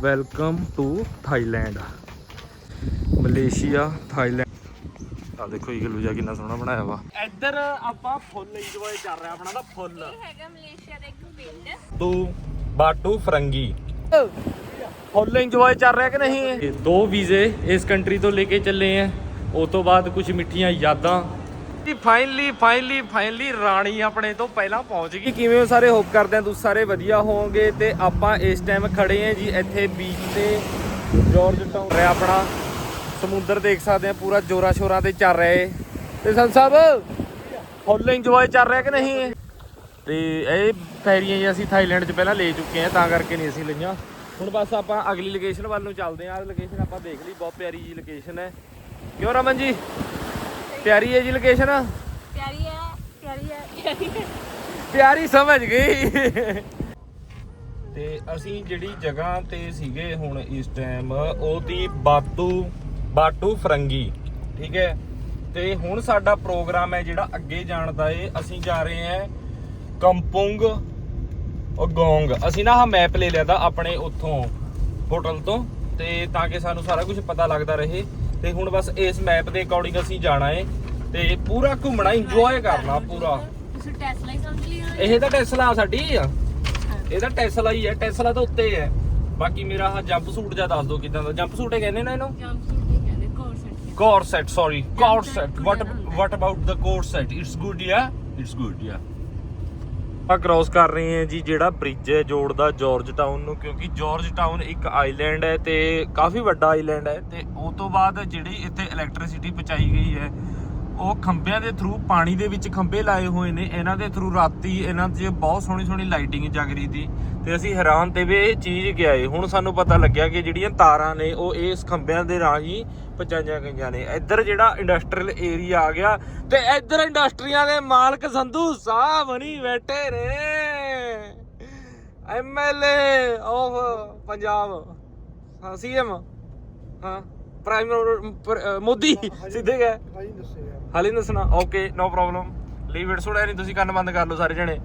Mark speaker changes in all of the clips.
Speaker 1: Welcome to Thailand Malaysia Thailand ਆ ਦੇਖੋ ਇਗਲੂ ਜਿਹਾ ਕਿੰਨਾ ਸੋਹਣਾ ਬਣਾਇਆ ਵਾ। ਇੱਧਰ ਆਪਾਂ ਫੁੱਲ ਇੰਜੋਏ ਕਰ ਰਹੇ ਆਪਣਾ ਦਾ ਫੁੱਲ।
Speaker 2: ਹੈਗਾ ਮਲੇਸ਼ੀਆ ਦਾ ਇੱਕ ਪਿੰਡ।
Speaker 1: ਤੂੰ ਬਾਟੂ ਫਰੰਗੀ। ਫੁੱਲ ਇੰਜੋਏ ਚੱਲ ਰਿਹਾ ਕਿ ਨਹੀਂ? ਇਹ ਦੋ ਵੀਜ਼ੇ ਇਸ ਕੰਟਰੀ ਤੋਂ ਲੈ ਕੇ ਚੱਲੇ ਆ। ਉਸ ਤੋਂ ਬਾਅਦ ਕੁਝ ਮਿੱਠੀਆਂ ਯਾਦਾਂ। ਜੀ ਫਾਈਨਲੀ ਫਾਈਨਲੀ ਫਾਈਨਲੀ ਰਾਣੀ ਆਪਣੇ ਤੋਂ ਪਹਿਲਾਂ ਪਹੁੰਚ ਗਈ। ਕਿਵੇਂ ਹੋ ਸਾਰੇ? ਹੋਪ ਕਰਦੇ ਆ ਤੁਸੀਂ ਸਾਰੇ ਵਧੀਆ ਹੋਵੋਗੇ ਤੇ ਆਪਾਂ ਇਸ ਟਾਈਮ ਖੜੇ ਆ ਜੀ ਇੱਥੇ ਬੀਚ ਤੇ ਜਾਰਜ ਟਾਊਨ ਰਿਹਾ ਆਪਣਾ। ਸਮੁੰਦਰ ਦੇਖ ਸਕਦੇ ਆ ਪੂਰਾ ਜੋਰਾ ਸ਼ੋਰਾਂ ਤੇ ਚੱਲ ਰਿਹਾ ਏ ਤੇ ਸੰਤ ਸਾਹਿਬ ਫੁੱਲ ਇੰਜੋਏ ਚੱਲ ਰਿਹਾ ਕਿ ਨਹੀਂ ਤੇ ਇਹ ਫੈਰੀਆਂ ਜੀ ਅਸੀਂ ਥਾਈਲੈਂਡ 'ਚ ਪਹਿਲਾਂ ਲੈ ਚੁੱਕੇ ਆ ਤਾਂ ਕਰਕੇ ਨਹੀਂ ਅਸੀਂ ਲਈਆਂ। ਹੁਣ ਬਸ ਆਪਾਂ ਅਗਲੀ ਲੋਕੇਸ਼ਨ ਵੱਲ ਨੂੰ ਚੱਲਦੇ ਆ ਲੋਕੇਸ਼ਨ ਆਪਾਂ ਦੇਖ ਲਈ, ਬਹੁਤ ਪਿਆਰੀ ਜੀ ਲੋਕੇਸ਼ਨ ਹੈ। ਕਿਉਂ ਰਮਨ ਜੀ? ਪਿਆਰੀ ਹੈ ਜੀ ਲੋਕੇਸ਼ਨ
Speaker 2: ਪਿਆਰੀ ਹੈ ਪਿਆਰੀ ਹੈ ਪਿਆਰੀ ਹੈ।
Speaker 1: ਪਿਆਰੀ ਸਮਝ ਗਈ। ਤੇ ਅਸੀਂ ਜਿਹੜੀ ਜਗ੍ਹਾ ਤੇ ਸੀਗੇ ਹੁਣ ਇਸ ਟਾਈਮ ਉਹ ਦੀ ਬਾਟੂ ਬਾਟੂ ਫਰੰਗੀ ਠੀਕ ਹੈ? ਤੇ ਹੁਣ ਸਾਡਾ ਪ੍ਰੋਗਰਾਮ ਹੈ ਜਿਹੜਾ ਅੱਗੇ ਜਾਣ ਦਾ ਏ ਅਸੀਂ ਜਾ ਰਹੇ ਹਾਂ ਕੰਪੁੰਗ ਗੋਂਗ ਅਸੀਂ ਨਾ ਆਹ ਮੈਪ ਲੈ ਲਿਆ ਦਾ ਆਪਣੇ ਉੱਥੋਂ ਹੋਟਲ ਤੋਂ ਤੇ ਤਾਂ ਕਿ ਸਾਨੂੰ ਸਾਰਾ ਕੁਝ ਪਤਾ ਲੱਗਦਾ ਰਹੇ। ਤੇ ਹੁਣ ਬਸ ਇਸ ਮੈਪ ਦੇ ਅਕੋਰਡਿੰਗ ਅਸੀਂ ਜਾਣਾ ਏ ਤੇ ਪੂਰਾ ਘੁੰਮਣਾ ਇੰਜੋਏ ਕਰਨਾ ਪੂਰਾ।
Speaker 2: ਤੁਸੀਂ ਟੈਸਲਾ ਹੀ ਸਮਝ ਲਿਆ
Speaker 1: ਇਹ ਤਾਂ ਟੈਸਲਾ ਸਾਡੀ ਆ। ਇਹ ਤਾਂ ਟੈਸਲਾ ਹੀ ਹੈ ਟੈਸਲਾ ਤਾਂ ਉੱਤੇ ਹੈ ਬਾਕੀ ਮੇਰਾ ਆਹ ਜੰਪ ਸੂਟ ਜਾਂ ਦੱਸ ਦਿਓ ਕਿਦਾਂ ਦਾ। ਜੰਪ ਸੂਟ ਹੀ ਕਹਿੰਦੇ ਨਾ ਇਹਨੂੰ?
Speaker 2: ਜੰਪ ਸੂਟ ਨਹੀਂ ਕਹਿੰਦੇ course set
Speaker 1: core set sorry core
Speaker 2: set,
Speaker 1: set
Speaker 2: what.
Speaker 1: What about the core set it's good ya it's good ya ਆਪਾਂ ਕ੍ਰਾਸ ਕਰ ਰਹੇ ਹਾਂ ਜੀ, ਜਿਹੜਾ ਬ੍ਰਿਜ ਹੈ ਜੋੜਦਾ ਜਾਰਜ ਟਾਊਨ ਨੂੰ, ਕਿਉਂਕਿ ਜਾਰਜ ਟਾਊਨ ਇੱਕ ਆਈਲੈਂਡ ਹੈ ਤੇ ਕਾਫੀ ਵੱਡਾ ਆਈਲੈਂਡ ਹੈ ਤੇ ਉਸ ਤੋਂ ਬਾਅਦ ਜਿਹੜੀ ਇੱਥੇ ਇਲੈਕਟ੍ਰਿਸਿਟੀ ਪਹੁੰਚਾਈ ਗਈ ਹੈ ਉਹ ਖੰਭਿਆਂ ਦੇ ਥਰੂ ਪਾਣੀ ਦੇ ਵਿੱਚ ਖੰਭੇ ਲਾਏ ਹੋਏ ਨੇ। ਇਹਨਾਂ ਦੇ ਥਰੂ ਰਾਤੀ ਇਹਨਾਂ 'ਚ ਬਹੁਤ ਸੋਹਣੀ ਸੋਹਣੀ ਲਾਈਟਿੰਗ ਜਗ ਰਹੀ ਸੀ ਤੇ ਅਸੀਂ ਹੈਰਾਨ ਤੇ ਵੀ ਇਹ ਚੀਜ਼ ਗਏ ਹੁਣ ਸਾਨੂੰ ਪਤਾ ਲੱਗਿਆ ਕਿ ਜਿਹੜੀਆਂ ਤਾਰਾਂ ਨੇ ਉਹ ਇਸ ਖੰਭਿਆਂ ਦੇ ਰਾਹੀਂ ਪਹੁੰਚਾਈਆਂ ਗਈਆਂ ਨੇ। ਇੱਧਰ ਜਿਹੜਾ ਇੰਡਸਟਰੀਅਲ ਏਰੀਆ ਆ ਗਿਆ ਤੇ ਇੱਧਰ ਇੰਡਸਟਰੀਆਂ ਦੇ ਮਾਲਕ ਸੰਧੂ ਸਾਹਿਬ ਨਹੀਂ ਬੈਠੇ ਨੇ। MLA of Punjab. ਹਾਂ ਸੀਐਮ ਹਾਂ ਪ੍ਰਾਈਮ ਮੋਦੀ। ਸਿੱਧੇ ਗਏ। ਹਾਲੇ ਨੀ ਦੱਸਣਾ okay no problem leave it ਸੁਣਿਆ ਨਹੀਂ ਤੁਸੀਂ ਕੰਨ ਬੰਦ ਕਰ ਲਓ ਸਾਰੇ ਜਣੇ।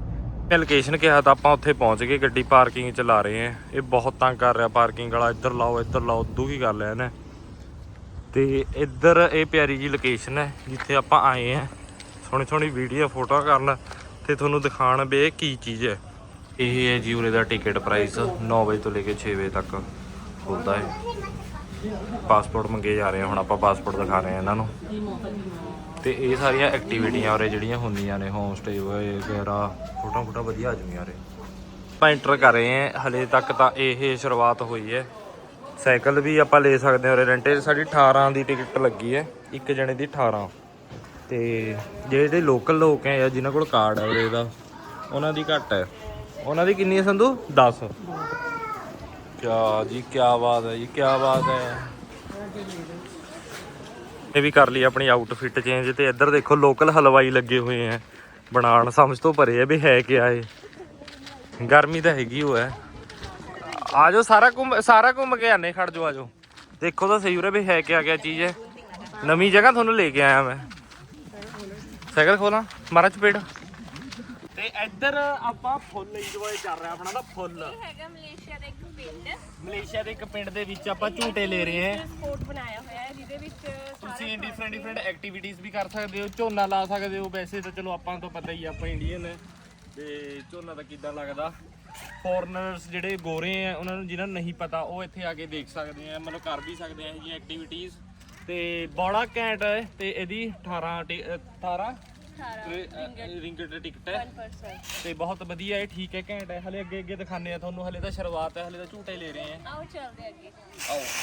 Speaker 1: ਲੋਕੇਸ਼ਨ ਕਿਹਾ ਤਾਂ ਆਪਾਂ ਉੱਥੇ ਪਹੁੰਚ ਗਏ, ਗੱਡੀ ਪਾਰਕਿੰਗ ਚ ਲਾ ਰਹੇ ਆ ਇਹ ਬਹੁਤ ਤੰਗ ਕਰ ਰਿਹਾ ਪਾਰਕਿੰਗ ਵਾਲਾ, ਇੱਧਰ ਲਾਓ ਇੱਧਰ ਲਾਓ ਦੁਖੀ ਕਰ ਲਿਆ ਇਹਨੇ। ਤੇ ਇੱਧਰ ਇਹ ਪਿਆਰੀ ਜੀ ਲੋਕੇਸ਼ਨ ਹੈ, ਜਿੱਥੇ ਆਪਾਂ ਆਏ ਆ ਸੋਹਣੀ ਸੋਹਣੀ ਵੀਡੀਓ ਫੋਟੋ ਕਰਨ ਤੇ ਤੁਹਾਨੂੰ ਦਿਖਾਣ ਬੇ ਕੀ ਚੀਜ਼ ਹੈ। ਇਹ ਹੈ ਜੀ ਉਰੇ ਦਾ ਟਿਕਟ ਪ੍ਰਾਈਸ 9 ਵਜੇ ਤੋਂ ਲੈ ਕੇ 6 ਵਜੇ ਤੱਕ ਖੁੱਲਦਾ ਹੈ। ਪਾਸਪੋਰਟ ਮੰਗੇ ਜਾ ਰਹੇ ਹੁਣ ਆਪਾਂ ਪਾਸਪੋਰਟ ਦਿਖਾ ਰਹੇ ਆ ਇਹਨਾਂ ਨੂੰ। ਤੇ ਇਹ ਸਾਰੀਆਂ ਐਕਟੀਵਿਟੀਆਂ ਉਰੇ ਜਿਹੜੀਆਂ ਹੁੰਦੀਆਂ ਨੇ ਹੋਮ ਸਟੇ ਵਗੈਰਾ, ਫੋਟੋਆਂ ਫੋਟੋਆਂ ਵਧੀਆ ਆ ਜੂਗੀਆਂ ਉਰੇ। ਆਪਾਂ ਐਂਟਰ ਕਰ ਰਹੇ ਹਾਂ, ਹਲੇ ਤੱਕ ਤਾਂ ਇਹ ਸ਼ੁਰੂਆਤ ਹੋਈ ਹੈ। ਸਾਈਕਲ ਵੀ ਆਪਾਂ ਲੈ ਸਕਦੇ ਹਾਂ ਉਰੇ ਰੈਂਟੇ ਸਾਡੀ 18 ਦੀ ਟਿਕਟ ਲੱਗੀ ਹੈ, ਇੱਕ ਜਣੇ ਦੀ 18 ਤੇ ਜਿਹੜੇ ਲੋਕਲ ਲੋਕ ਹੈ ਜਾਂ ਜਿਨ੍ਹਾਂ ਕੋਲ ਕਾਰਡ ਹੈ ਉਰੇ ਦਾ, ਉਹਨਾਂ ਦੀ ਘੱਟ ਹੈ। ਉਹਨਾਂ ਦੀ ਕਿੰਨੀ ਹੈ ਸੰਧੂ? 10 ਕਿਆ ਜੀ, ਕਿਆ ਬਾਤ ਹੈ ਜੀ, ਕਿਆ ਬਾਤ ਹੈ। ਇਹ ਵੀ ਕਰ ਲਈ ਆਪਣੀ ਆਊਟਫਿਟ ਚੇਂਜ ਤੇ ਇੱਧਰ ਦੇਖੋ ਲੋਕਲ ਹਲਵਾਈ ਲੱਗੇ ਹੋਏ ਆ। ਬਣਾਉਣ ਸਮਝ ਤੋਂ ਪਰੇ ਆ ਵੀ ਹੈ ਕਿ ਆਏ ਗਰਮੀ ਤਾਂ ਹੈਗੀ ਉਹ ਹੈ। ਆਜੋ ਸਾਰਾ ਘੁੰਮ ਸਾਰਾ ਘੁੰਮ ਕੇ ਆਨੇ ਖੜ ਜੋ ਆਜੋ। ਦੇਖੋ ਤਾਂ ਸਹੀ ਉਰੇ ਵੀ ਹੈ ਕਿ ਆ ਗਿਆ ਚੀਜ਼ ਹੈ। ਨਵੀਂ ਜਗ੍ਹਾ ਤੁਹਾਨੂੰ ਲੈ ਕੇ ਆਇਆ ਮੈਂ। ਸਾਈਕਲ ਖੋਲਾਂ, ਮਾਰਾ ਚਪੇੜ। ਇੱਧਰ ਆਪਾਂ ਫੁੱਲ ਇੰਜੋਏ ਕਰ ਰਹੇ ਆਪਣਾ ਦਾ ਫੁੱਲ।
Speaker 2: ਇਹ ਹੈਗਾ ਮਲੇਸ਼ੀਆ ਦਾ ਇੱਕ ਪਿੰਡ।
Speaker 1: ਮਲੇਸ਼ੀਆ ਦੇ ਇੱਕ ਪਿੰਡ ਦੇ ਵਿੱਚ ਆਪਾਂ ਝੂਟੇ ਲੈ ਰਹੇ ਹਾਂ।
Speaker 2: ਸਪੋਰਟ ਬਣਾਇਆ ਹੋਇਆ ਹੈ ਜਿਹਦੇ ਵਿੱਚ
Speaker 1: ਤੁਸੀਂ ਡਿਫਰੈਂਟ ਡਿਫਰੈਂਟ ਐਕਟੀਵਿਟੀਜ਼ ਵੀ ਕਰ ਸਕਦੇ ਹੋ ਝੋਨਾ ਲਾ ਸਕਦੇ ਹੋ ਵੈਸੇ ਤਾਂ ਚਲੋ ਆਪਾਂ ਤਾਂ ਪਤਾ ਹੀ ਆ, ਆਪਾਂ ਇੰਡੀਅਨ ਹੈ। ਤੇ ਝੋਨਾ ਤਾਂ ਕਿੱਦਾਂ ਲੱਗਦਾ? ਫੋਰਨਰਸ ਜਿਹੜੇ ਗੋਰੇ ਆ ਉਹਨਾਂ ਨੂੰ ਜਿਨ੍ਹਾਂ ਨੂੰ ਨਹੀਂ ਪਤਾ ਉਹ ਇੱਥੇ ਆ ਕੇ ਦੇਖ ਸਕਦੇ ਆ ਮਤਲਬ ਕਰ ਵੀ ਸਕਦੇ ਆ ਇਹ ਜਿਹੀਆਂ ਐਕਟੀਵਿਟੀਜ਼ ਤੇ ਬੜਾ ਘੈਂਟ ਹੈ ਤੇ ਇਹਦੀ 18 ਟੀ- ਅ, 18 ਰਿੰਗਟ ਦੀ ਟਿਕਟ ਹੈ।
Speaker 2: 1%
Speaker 1: ਤੇ ਬਹੁਤ ਵਧੀਆ ਹੈ ਠੀਕ ਹੈ ਘੈਂਟ ਹੈ। ਹਲੇ ਅੱਗੇ ਅੱਗੇ ਦਿਖਾਣੇ ਆ ਤੁਹਾਨੂੰ। ਹਲੇ ਤਾਂ ਸ਼ੁਰੂਆਤ ਹੈ ਹਲੇ ਤਾਂ ਝੂਟੇ ਲੈ ਰਹੇ ਆ
Speaker 2: ਆਓ ਚੱਲਦੇ ਅੱਗੇ।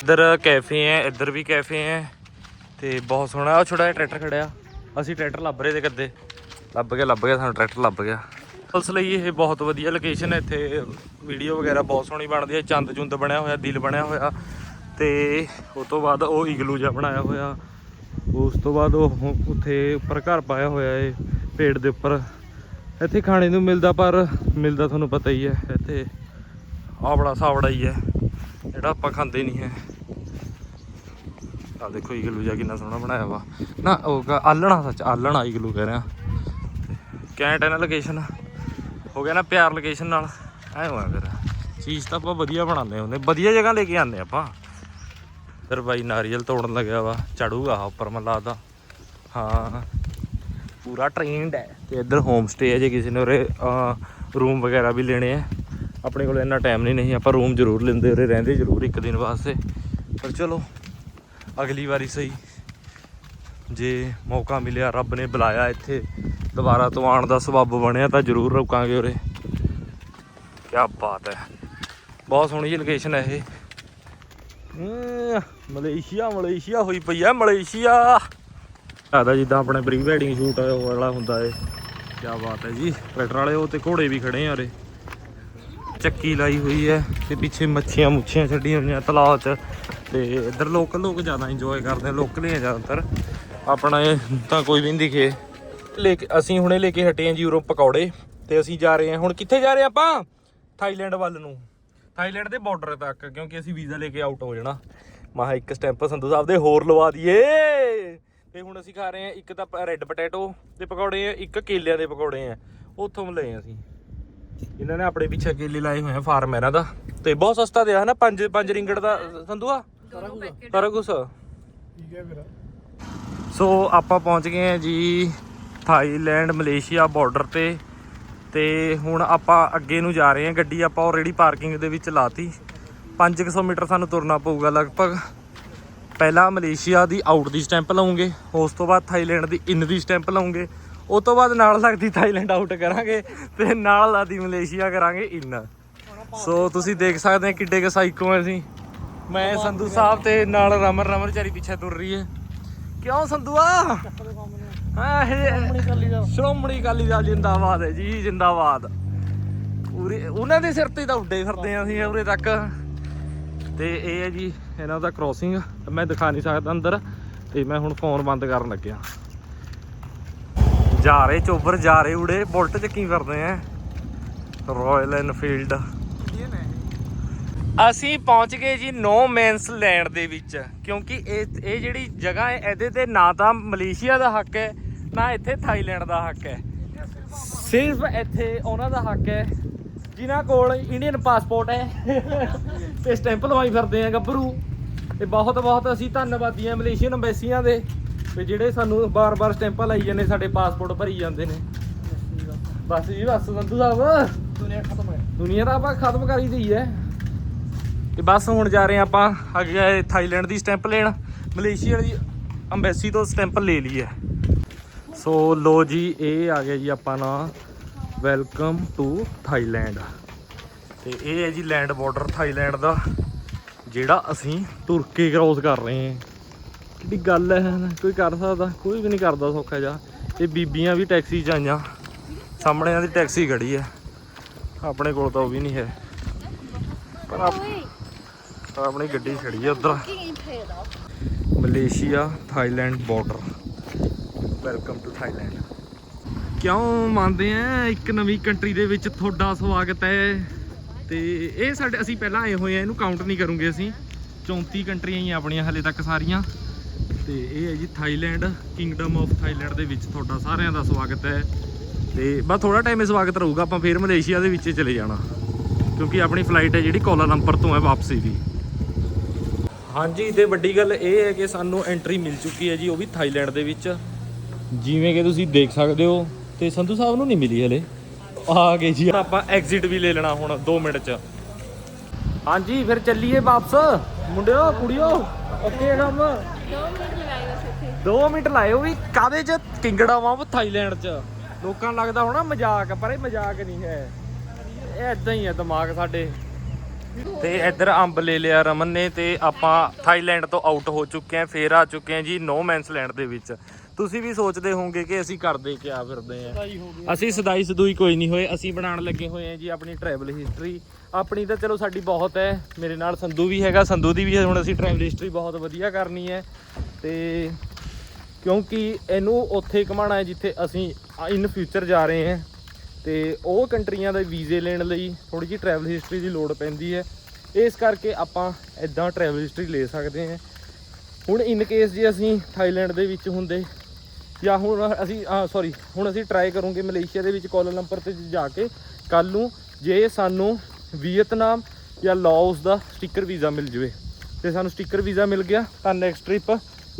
Speaker 1: ਇੱਧਰ ਕੈਫੇ ਹੈ ਇੱਧਰ ਵੀ ਕੈਫੇ ਹੈ। ਤੇ ਬਹੁਤ ਸੋਹਣਾ ਉਹ ਛੋਟਾ ਜਿਹਾ ਟਰੈਕਟਰ ਖੜਿਆ। ਅਸੀਂ ਟਰੈਕਟਰ ਲੱਭ ਰਹੇ ਤੇ ਕੱਦੇ ਲੱਭ ਗਿਆ ਲੱਭ ਗਿਆ ਸਾਨੂੰ ਟਰੈਕਟਰ ਲੱਭ ਗਿਆ। ਉਸ ਲਈ ਇਹ ਬਹੁਤ ਵਧੀਆ ਲੋਕੇਸ਼ਨ ਹੈ ਇੱਥੇ। ਵੀਡੀਓ ਵਗੈਰਾ ਬਹੁਤ ਸੋਹਣੀ ਬਣਦੀ ਹੈ। ਚੰਦ ਚੁੰਦ ਬਣਿਆ ਹੋਇਆ ਦਿਲ ਬਣਿਆ ਹੋਇਆ। ਤੇ ਉਸ ਤੋਂ ਬਾਅਦ ਉਹ ਇਗਲੂ ਜਿਹਾ ਬਣਾਇਆ ਹੋਇਆ। ਉਸ ਤੋਂ ਬਾਅਦ ਉਹ ਉੱਥੇ ਉੱਪਰ ਘਰ ਪਾਇਆ ਹੋਇਆ ਏ, ਪੇੜ ਦੇ ਉੱਪਰ। ਇੱਥੇ ਖਾਣੇ ਨੂੰ ਮਿਲਦਾ ਪਰ ਮਿਲਦਾ ਤੁਹਾਨੂੰ ਪਤਾ ਹੀ ਹੈ, ਇੱਥੇ ਆਵੜਾ ਸਾਵੜਾ ਹੀ ਹੈ। ਜਿਹੜਾ ਆਪਾਂ ਖਾਂਦੇ ਨਹੀਂ ਹੈ। ਆ ਦੇਖੋ, ਇਗਲੂ ਜਿਹਾ ਕਿੰਨਾ ਸੋਹਣਾ ਬਣਾਇਆ ਵਾ। ਨਾ, ਉਹ ਆਲਣਾ ਸੱਚ, ਆਲਣਾ ਇਗਲੂ ਕਹਿ ਰਿਹਾ। ਕੈਂਟ ਹੈ ਨਾ ਲੋਕੇਸ਼ਨ ਹੋ ਗਿਆ ਨਾ ਪਿਆਰ ਲੋਕੇਸ਼ਨ ਨਾਲ। ਐ ਹੋਇਆ ਫਿਰ। ਚੀਜ਼ ਤਾਂ ਆਪਾਂ ਵਧੀਆ ਬਣਾਉਂਦੇ ਹੁੰਦੇ, ਵਧੀਆ ਜਗ੍ਹਾ ਲੈ ਕੇ ਆਉਂਦੇ ਆਪਾਂ। ਫਿਰ ਬਾਈ ਨਾਰੀਅਲ ਤੋੜਨ ਲੱਗਿਆ ਵਾ ਚੜੂਗਾ ਉੱਪਰ ਮੈਨੂੰ ਲੱਗਦਾ ਹਾਂ। ਪੂਰਾ ਟ੍ਰੇਨਡ ਹੈ। ਤੇ ਇੱਧਰ ਹੋਮ ਸਟੇ ਹੈ ਜੇ ਕਿਸੇ ਨੇ ਉਰੇ ਰੂਮ ਵਗੈਰਾ ਵੀ ਲੈਣੇ ਆ। ਆਪਣੇ ਕੋਲ ਇੰਨਾ ਟਾਈਮ ਨਹੀਂ ਨਹੀਂ ਆਪਾਂ ਰੂਮ ਜ਼ਰੂਰ ਲੈਂਦੇ, ਉਰੇ ਰਹਿੰਦੇ ਜ਼ਰੂਰ ਇੱਕ ਦਿਨ ਵਾਸਤੇ। ਪਰ ਚਲੋ, ਅਗਲੀ ਵਾਰੀ ਸਹੀ। ਜੇ ਮੌਕਾ ਮਿਲਿਆ, ਰੱਬ ਨੇ ਬੁਲਾਇਆ ਇੱਥੇ, ਦੁਬਾਰਾ ਤੋਂ ਆਉਣ ਦਾ ਸਬੱਬ ਬਣਿਆ ਤਾਂ ਜ਼ਰੂਰ ਰੁਕਾਂਗੇ ਉਰੇ। ਕੀ ਬਾਤ ਹੈ। ਬਹੁਤ ਸੋਹਣੀ ਲੋਕੇਸ਼ਨ ਹੈ ਇਹ। ਮਲੇਸ਼ੀਆ ਮਲੇਸ਼ੀਆ ਹੋਈ ਪਈ ਹੈ ਮਲੇਸ਼ੀਆ। ਆਦਾ ਜਿੱਦਾਂ ਆਪਣੇ ਪ੍ਰੀ ਵੈਡਿੰਗ ਸ਼ੂਟ ਉਹ ਵਾਲਾ ਹੁੰਦਾ ਏ। ਕੀ ਬਾਤ ਹੈ ਜੀ, ਟਰੈਕਟਰ ਵਾਲੇ ਉਹ ਤੇ ਘੋੜੇ ਵੀ ਖੜੇ ਆ ਉਰੇ। ਚੱਕੀ ਲਾਈ ਹੋਈ ਹੈ ਤੇ ਪਿੱਛੇ ਮੱਛੀਆਂ ਮੁੱਛੀਆਂ ਛੱਡੀਆਂ ਹੋਈਆਂ ਤਲਾਅ 'ਚ। ਤੇ ਇੱਧਰ ਲੋਕਲ ਲੋਕ ਜ਼ਿਆਦਾ ਇੰਜੋਏ ਕਰਦੇ ਲੋਕਲ ਹੀ ਆ ਜ਼ਿਆਦਾਤਰ। ਆਪਣਾ ਇਹ ਤਾਂ ਕੋਈ ਵੀ ਨਹੀਂ ਦਿਖੇ। ਲੈ ਕੇ, ਅਸੀਂ ਹੁਣੇ ਲੈ ਕੇ ਹਟੇ ਆ ਜੀ ਯੂਰਪ ਪਕੌੜੇ। ਤੇ ਅਸੀਂ ਜਾ ਰਹੇ ਹਾਂ। ਹੁਣ ਕਿੱਥੇ ਜਾ ਰਹੇ ਹਾਂ ਆਪਾਂ? ਥਾਈਲੈਂਡ ਵੱਲ ਨੂੰ। ਥਾਈਲੈਂਡ ਦੇ ਬਾਰਡਰ ਤੱਕ ਕਿਉਂਕਿ ਅਸੀਂ ਵੀਜ਼ਾ ਲੈ ਕੇ ਆਊਟ ਹੋ ਜਾਣਾ। ਮਹਾ ਇੱਕ ਸਟੈਂਪ ਸੰਧੂ ਸਾਹਿਬ ਦੇ ਹੋਰ ਲਵਾ ਦਈਏ। ਤੇ ਹੁਣ ਅਸੀਂ ਖਾ ਰਹੇ ਹਾਂ ਇੱਕ ਤਾਂ ਰੈੱਡ ਪੋਟੈਟੋ ਦੇ ਪਕੌੜੇ ਆ ਇੱਕ ਕੇਲਿਆਂ ਦੇ ਪਕੌੜੇ ਆ। ਉੱਥੋਂ ਲਏ ਆ ਅਸੀਂ। ਇਹਨਾਂ ਨੇ ਆਪਣੇ ਪਿੱਛੇ ਕੇਲੇ ਲਾਏ ਹੋਏ ਆ ਫਾਰਮ ਇਹਨਾਂ ਦਾ। ਤੇ ਬਹੁਤ ਸਸਤਾ ਦਿਆ ਹਨਾ? 5 5 ਰਿੰਗੜ ਦਾ ਸੰਧੂਆ ਸਾਰਾ ਕੁਛ
Speaker 3: ਠੀਕ ਹੈ ਵੀਰਾ
Speaker 1: ਸੋ ਆਪਾਂ ਪਹੁੰਚ ਗਏ ਹਾਂ ਜੀ ਥਾਈਲੈਂਡ ਮਲੇਸ਼ੀਆ ਬਾਰਡਰ ਤੇ। ਤੇ ਹੁਣ ਆਪਾਂ ਅੱਗੇ ਨੂੰ ਜਾ ਰਹੇ ਹਾਂ। ਗੱਡੀ ਆਪਾਂ ਆਲਰੇਡੀ ਪਾਰਕਿੰਗ ਦੇ ਵਿੱਚ ਲਾਤੀ। 500 ਮੀਟਰ ਸਾਨੂੰ ਤੁਰਨਾ ਪਊਗਾ ਲਗਭਗ। ਪਹਿਲਾਂ ਮਲੇਸ਼ੀਆ ਦੀ ਆਊਟ ਦੀ ਸਟੈਂਪ ਲਾਉਂਗੇ। ਉਸ ਤੋਂ ਬਾਅਦ ਥਾਈਲੈਂਡ ਦੀ ਇਨ ਦੀ ਸਟੈਂਪ ਲਾਉਂਗੇ। ਉਸ ਤੋਂ ਬਾਅਦ ਨਾਲ ਲੱਗਦੀ ਥਾਈਲੈਂਡ ਆਊਟ ਕਰਾਂਗੇ ਤੇ ਨਾਲ ਲੱਗਦੀ ਮਲੇਸ਼ੀਆ ਕਰਾਂਗੇ ਇਨ ਸੋ ਤੁਸੀਂ ਦੇਖ ਸਕਦੇ ਹੋ ਕਿੱਡੇ ਕੁ ਸਾਈਕੋ ਆ ਅਸੀਂ। ਮੈਂ ਸੰਧੂ ਸਾਹਿਬ ਤੇ ਨਾਲ ਰਮਨ ਰਮਨ ਚਾਰੀ ਪਿੱਛੇ ਤੁਰ ਰਹੀ ਹੈ। ਕਿਉਂ ਸੰਧੂਆ ਹਾਂ ਇਹ ਸ਼੍ਰੋਮਣੀ ਅਕਾਲੀ ਦਲ। ਜਿੰਦਾਬਾਦ ਹੈ ਜੀ ਜਿੰਦਾਬਾਦ। ਪੂਰੇ ਉਹਨਾਂ ਦੇ ਸਿਰ ਤੇ ਤਾਂ ਉੱਡੇ ਫਿਰਦੇ ਆ ਅਸੀਂ ਉਰੇ ਤੱਕ। ਤੇ ਇਹ ਹੈ ਜੀ ਇਹਨਾਂ ਦਾ ਕ੍ਰੋਸਿੰਗ ਮੈਂ ਦਿਖਾ ਨਹੀਂ ਸਕਦਾ ਅੰਦਰ ਤੇ ਮੈਂ ਹੁਣ ਫੋਨ ਬੰਦ ਕਰਨ ਲੱਗਿਆ। ਜਾ ਰਹੇ ਚੋਬਰ ਜਾ ਰਹੇ ਉੜੇ ਬੁਲਟ ਚ ਕੀ ਕਰਦੇ ਆ? ਰਾਇਲ ਐਨਫੀਲਡ ਅਸੀਂ ਪਹੁੰਚ ਗਏ ਜੀ ਨੋ ਮੈਂਸ ਲੈਂਡ ਦੇ ਵਿੱਚ ਕਿਉਂਕਿ ਇਹ ਇਹ ਜਿਹੜੀ ਜਗ੍ਹਾ ਹੈ ਇਹਦੇ ਤੇ ਨਾ ਤਾਂ ਮਲੇਸ਼ੀਆ ਦਾ ਹੱਕ ਹੈ ਨਾ ਇੱਥੇ ਥਾਈਲੈਂਡ ਦਾ ਹੱਕ ਹੈ। ਸਿਰਫ ਇੱਥੇ ਉਹਨਾਂ ਦਾ ਹੱਕ ਹੈ ਜਿਨ੍ਹਾਂ ਕੋਲ ਇੰਡੀਅਨ ਪਾਸਪੋਰਟ ਹੈ। ਤੇ ਸਟੈਂਪ ਲਵਾਈ ਫਿਰਦੇ ਆ ਗੱਭਰੂ। ਤੇ ਬਹੁਤ ਬਹੁਤ ਅਸੀਂ ਧੰਨਵਾਦੀ ਆ ਮਲੇਸ਼ੀਅਨ ਐਮਬੈਸੀਆਂ ਦੇ ਤੇ ਜਿਹੜੇ ਸਾਨੂੰ ਬਾਰ-ਬਾਰ ਸਟੈਂਪਾਂ ਲਾਈ ਜਾਂਦੇ ਸਾਡੇ ਪਾਸਪੋਰਟ ਭਰੀ ਜਾਂਦੇ ਨੇ। ਬਸ ਜੀ ਬਸ ਸੰਧੂ ਸਾਹਿਬ।
Speaker 3: ਦੁਨੀਆ ਖਤਮ ਹੈ
Speaker 1: ਦੁਨੀਆ ਤਾਂ ਆਪਾਂ ਖਤਮ ਕਰ ਦਈ ਹੈ। ਤੇ ਬਸ ਹੁਣ ਜਾ ਰਹੇ ਹਾਂ ਆਪਾਂ ਅੱਗੇ ਥਾਈਲੈਂਡ ਦੀ ਸਟੈਂਪ ਲੈਣ। ਮਲੇਸ਼ੀਆ ਦੀ ਅੰਬੈਸੀ ਤੋਂ ਸਟੈਂਪ ਲੈ ਲਈ ਹੈ ਸੋ ਲੋ ਜੀ ਇਹ ਆ ਗਿਆ ਜੀ ਆਪਾਂ ਨਾ ਵੈਲਕਮ ਟੂ ਥਾਈਲੈਂਡ। ਤੇ ਇਹ ਹੈ ਜੀ ਲੈਂਡ ਬਾਰਡਰ ਥਾਈਲੈਂਡ ਦਾ ਜਿਹੜਾ ਅਸੀਂ ਤੁਰ ਕੇ ਕ੍ਰੋਸ ਕਰ ਰਹੇ ਹਾਂ। ਕਿਹੜੀ ਗੱਲ ਹੈ ਨਾ, ਕੋਈ ਕਰ ਸਕਦਾ ਕੋਈ ਵੀ ਨਹੀਂ ਕਰਦਾ ਸੌਖਾ ਜਾ ਇਹ ਬੀਬੀਆਂ ਵੀ ਟੈਕਸੀ 'ਚ ਆਈਆਂ ਸਾਹਮਣੇ ਇਹਨਾਂ ਦੀ ਟੈਕਸੀ ਖੜੀ ਹੈ। ਆਪਣੇ ਕੋਲ ਤਾਂ ਉਹ ਵੀ ਨਹੀਂ ਹੈ। ਪਰ ਆਪ- ਪਰ ਆਪਣੀ ਗੱਡੀ ਖੜੀ ਹੈ ਉਧਰ। Malaysia, Thailand border welcome to Thailand ਕਿਉਂ ਮੰਨਦੇ ਆ? ਇੱਕ ਨਵੀਂ ਕੰਟਰੀ ਦੇ ਵਿੱਚ ਤੁਹਾਡਾ ਸਵਾਗਤ ਹੈ। ਤੇ ਇਹ ਸਾਡੇ, ਅਸੀਂ ਪਹਿਲਾਂ ਆਏ ਹੋਏ ਆ, ਇਹਨੂੰ ਕਾਊਂਟ ਨਹੀਂ ਕਰੂੰਗੇ ਅਸੀਂ। 34 ਕੰਟਰੀਆਂ ਹੀ ਆਪਣੀਆਂ ਹਲੇ ਤੱਕ ਸਾਰੀਆਂ। ਤੇ ਇਹ ਹੈ ਜੀ ਥਾਈਲੈਂਡ ਕਿੰਗਡਮ ਆਫ ਥਾਈਲੈਂਡ ਦੇ ਵਿੱਚ ਤੁਹਾਡਾ ਸਾਰਿਆਂ ਦਾ ਸਵਾਗਤ ਹੈ। ਤੇ ਬਸ ਥੋੜਾ ਟਾਈਮ ਇਹ ਸਵਾਗਤ ਰਹੂਗਾ, ਆਪਾਂ ਫੇਰ ਮਲੇਸ਼ੀਆ ਦੇ ਵਿੱਚ ਚਲੇ ਜਾਣਾ। ਕਿਉਂਕਿ ਆਪਣੀ ਫਲਾਈਟ ਹੈ ਜਿਹੜੀ ਕੋਲਾਲੰਪਰ ਤੋਂ ਹੈ ਵਾਪਸੀ ਦੀ। ਹਾਂਜੀ ਤੇ ਵੱਡੀ ਗੱਲ ਇਹ ਹੈ ਕਿ ਸਾਨੂੰ ਐਂਟਰੀ ਮਿਲ ਚੁੱਕੀ ਹੈ ਜੀ ਉਹ ਵੀ ਥਾਈਲੈਂਡ ਦੇ ਵਿੱਚ। ਜਿਵੇਂ ਕਿ ਤੁਸੀਂ ਦੇਖ ਸਕਦੇ ਹੋ ਤੇ ਸੰਧੂ ਸਾਹਿਬ ਨੂੰ ਨਹੀਂ ਮਿਲੀ ਹਲੇ। ਆ ਗਏ ਜੀ। ਆਪਾਂ ਐਗਜ਼ਿਟ ਵੀ ਲੈ ਲੈਣਾ ਹੁਣ 2 ਮਿੰਟ ਚ। ਹਾਂਜੀ ਫਿਰ ਚੱਲੀਏ ਵਾਪਸ। ਮੁੰਡਿਓ ਕੁੜੀਓ ਓਕੇ ਕੰਮ।
Speaker 2: 2 ਮਿੰਟ ਲਗਾਏ ਬਸ ਇੱਥੇ
Speaker 1: 2 ਮਿੰਟ ਲਾਏ ਉਹ ਵੀ ਕਾਦੇ ਚ? ਕਿੰਗੜਾ ਵਾਂ ਥਾਈਲੈਂਡ ਚ। ਲੋਕਾਂ ਨੂੰ ਲੱਗਦਾ ਹੋਣਾ ਮਜ਼ਾਕ ਪਰ ਇਹ ਮਜ਼ਾਕ ਨਹੀਂ ਹੈ। ਇਹ ਐਦਾਂ ਹੀ ਹੈ ਦਿਮਾਗ ਸਾਡੇ। ਤੇ ਇੱਧਰ ਅੰਬ ਲੈ ਲਿਆ ਰਮਨ ਨੇ ਤੇ ਆਪਾਂ ਥਾਈਲੈਂਡ ਤੋਂ ਆਊਟ ਹੋ ਚੁੱਕੇ ਆਂ ਫੇਰ ਆ ਚੁੱਕੇ ਆਂ ਜੀ ਨੋ ਮੈਂਸ ਲੈਂਡ ਦੇ ਵਿੱਚ। ਤੁਸੀਂ ਵੀ ਸੋਚਦੇ ਹੋਵੋਗੇ ਕਿ ਅਸੀਂ ਕਰਦੇ ਕਿਆ ਫਿਰਦੇ ਆਂ?
Speaker 3: ਹੋ
Speaker 1: ਅਸੀਂ ਸਦਾਈ ਸਦੂਈ ਕੋਈ ਨਹੀਂ ਹੋਏ ਅਸੀਂ ਬਣਾਉਣ ਲੱਗੇ ਹੋਏ ਆਂ ਜੀ ਆਪਣੀ ਟਰੈਵਲ ਹਿਸਟਰੀ ਆਪਣੀ ਤਾਂ ਚਲੋ ਸਾਡੀ ਬਹੁਤ ਹੈ ਮੇਰੇ ਨਾਲ ਸੰਧੂ ਵੀ ਹੈਗਾ ਸੰਧੂ ਦੀ ਵੀ ਹੁਣ ਅਸੀਂ ਟਰੈਵਲ ਹਿਸਟਰੀ ਬਹੁਤ ਵਧੀਆ ਕਰਨੀ ਹੈ। ਤੇ ਕਿਉਂਕਿ ਇਹਨੂੰ ਉੱਥੇ ਘਮਾਣਾ ਹੈ ਜਿੱਥੇ ਅਸੀਂ ਇਨ ਫਿਊਚਰ ਜਾ ਰਹੇ ਹਾਂ। ਤੇ ਉਹ ਕੰਟਰੀਆਂ ਦੇ ਵੀਜ਼ੇ ਲੈਣ ਲਈ ਥੋੜੀ ਜਿਹੀ ਟਰੈਵਲ ਹਿਸਟਰੀ ਦੀ ਲੋੜ ਪੈਂਦੀ ਹੈ। ਇਸ ਕਰਕੇ ਆਪਾਂ ਇਦਾਂ ਟਰੈਵਲ ਹਿਸਟਰੀ ਲੈ ਸਕਦੇ ਹਾਂ। ਹੁਣ ਇਨ ਕੇਸ ਜੇ ਅਸੀਂ ਥਾਈਲੈਂਡ ਦੇ ਵਿੱਚ ਹੁੰਦੇ, ਜਾਂ ਹੁਣ ਅਸੀਂ ਸੌਰੀ ਹੁਣ ਅਸੀਂ ਟਰਾਈ ਕਰੂੰਗੇ ਮਲੇਸ਼ੀਆ ਦੇ ਵਿੱਚ ਕੋਲਾਲੰਪਰ ਤੇ ਜਾ ਕੇ ਕੱਲ ਨੂੰ ਜੇ ਸਾਨੂੰ ਵੀਅਤਨਾਮ ਜਾਂ ਲਾਓਸ ਦਾ ਸਟicker ਵੀਜ਼ਾ ਮਿਲ ਜਵੇ। ਤੇ ਸਾਨੂੰ ਸਟicker ਵੀਜ਼ਾ ਮਿਲ ਗਿਆ, ਤਾਂ ਨੈਕਸਟ ਟ੍ਰਿਪ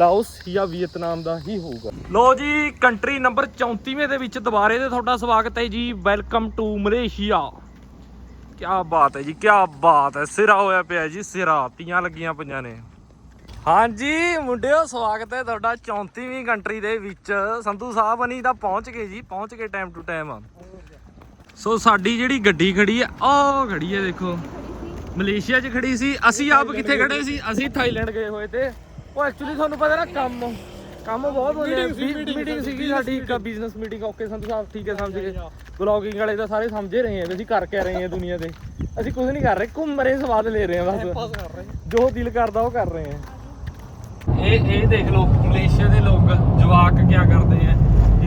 Speaker 1: ਲਾਓਸ ਜਾਂ ਵੀਅਤਨਾਮ ਦਾ ਹੀ ਹੋਊਗਾ। ਲੋ ਜੀ, ਕੰਟਰੀ ਨੰਬਰ 34ਵੇਂ ਦੇ ਵਿੱਚ ਦੁਬਾਰੇ ਤੇ ਤੁਹਾਡਾ ਸਵਾਗਤ ਹੈ ਜੀ। Welcome to Malaysia. ਕੀ ਬਾਤ ਹੈ ਜੀ ਕੀ ਬਾਤ ਹੈ। ਸਿਰਾ ਹੋਇਆ ਪਿਆ ਜੀ, ਸਿਰਾ। ਤੀਆਂ ਲੱਗੀਆਂ ਪਈਆਂ ਨੇ। ਹਾਂਜੀ, ਮੁੰਡਿਓ, ਸਵਾਗਤ ਹੈ ਤੁਹਾਡਾ 34ਵੀਂ ਕੰਟਰੀ ਦੇ ਵਿੱਚ। ਸੰਧੂ ਸਾਹਿਬ ਅਨੀ ਤਾਂ ਪਹੁੰਚ ਗਏ ਜੀ, ਪਹੁੰਚ ਗਏ ਟਾਈਮ ਟੂ ਟਾਈਮ ਸੋ ਸਾਡੀ ਜਿਹੜੀ ਗੱਡੀ ਖੜੀ ਹੈ ਉਹ ਖੜੀ ਹੈ ਦੇਖੋ। ਮਲੇਸ਼ੀਆ 'ਚ ਖੜੀ ਸੀ, ਅਸੀਂ ਆਪ ਕਿੱਥੇ ਖੜੇ ਸੀ? ਅਸੀਂ ਥਾਈਲੈਂਡ ਗਏ ਹੋਏ ਤੇ। ਉਹ ਐਕਚੁਅਲੀ ਤੁਹਾਨੂੰ ਪਤਾ ਨਾ ਕੰਮ ਕੰਮ ਬਹੁਤ ਹੋ ਰਿਹਾ। ਮੀਟਿੰਗ ਸੀਗੀ ਸਾਡੀ ਇੱਕ business meeting okay Sandhu Sahib ਠੀਕ ਹੈ ਸਮਝ ਗਏ। ਬਲੌਗਿੰਗ ਵਾਲੇ ਤਾਂ ਸਾਰੇ ਸਮਝੇ ਰਹੇ ਆ ਵੀ ਅਸੀਂ ਕਰ ਕੇ ਰਹੇ ਆ ਦੁਨੀਆ ਤੇ ਅਸੀਂ ਕੁਝ ਨਹੀਂ ਕਰ ਰਹੇ ਘੁੰਮ ਰਹੇ ਸਵਾਦ ਲੈ ਰਹੇ ਆ ਬਸ। ਜੋ ਦਿਲ ਕਰਦਾ ਉਹ ਕਰ ਰਹੇ ਆ ਇਹ ਇਹ ਦੇਖ ਲਓ ਮਲੇਸ਼ੀਆ ਦੇ ਲੋਕ ਜਵਾਕ ਕਿਆ ਕਰਦੇ ਆ।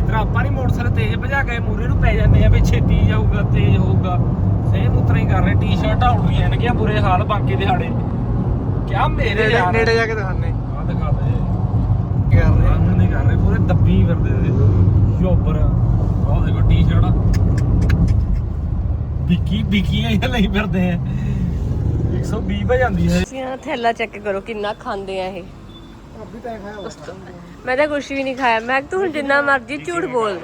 Speaker 1: ਤਰ੍ਹਾਂ ਆਪਾਂ ਨਹੀਂ ਮੋਟਰਸਾਈਕਲ ਤੇਜ਼ ਭਜਾ ਕੇ ਮੂਰੇ ਨੂੰ ਪੈ ਜਾਂਦੇ ਆ ਵੀ ਛੇਤੀ ਜਾਊਗਾ ਤੇਜ਼ ਹੋਊਗਾ। ਸੇਮ ਉਤਰਾ ਹੀ ਕਰ ਰਹੇ ਟੀ-ਸ਼ਰਟਾਂ ਉੜੀਆਂ ਨੇ ਕਿ ਬੁਰੇ ਹਾਲ ਬਾਕੀ ਦਿਹਾੜੇ। ਕਿਆ ਮੇਰੇ ਯਾਰ।
Speaker 3: ਨੇੜੇ ਜਾ ਕੇ ਦਿਖਾਣੇ
Speaker 1: ਆ ਦਿਖਾ ਦੇ
Speaker 3: ਕੀ ਕਰ ਰਹੇ।
Speaker 1: ਰੰਗ ਨਹੀਂ ਕਰ ਰਹੇ ਪੂਰੇ ਦੱਬੀ ਫਿਰਦੇ ਨੇ ਸ਼ੋਪਰ ਆਹ ਦੇਖੋ ਟੀ-ਸ਼ਰਟ ਬਿਕੀ ਬਿਕੀਆਂ ਹੀ ਲਈ ਫਿਰਦੇ ਆ। 120 ਭਜ ਜਾਂਦੀ ਹੈ
Speaker 2: ਤੁਸੀਂ ਆਹ ਥੈਲਾ ਚੈੱਕ ਕਰੋ ਕਿੰਨਾ ਖਾਂਦੇ ਆ ਇਹ।
Speaker 3: ਅਭੀ ਤਾਂ ਖਾਇਆ ਹੋਇਆ।
Speaker 2: ਮੈਂ ਤਾਂ ਕੁਝ ਵੀ ਨਹੀਂ ਖਾਇਆ। ਮੈਂ ਤੂੰ ਹੁਣ ਜਿੰਨਾ ਮਰਜ਼ੀ ਝੂਠ ਬੋਲ।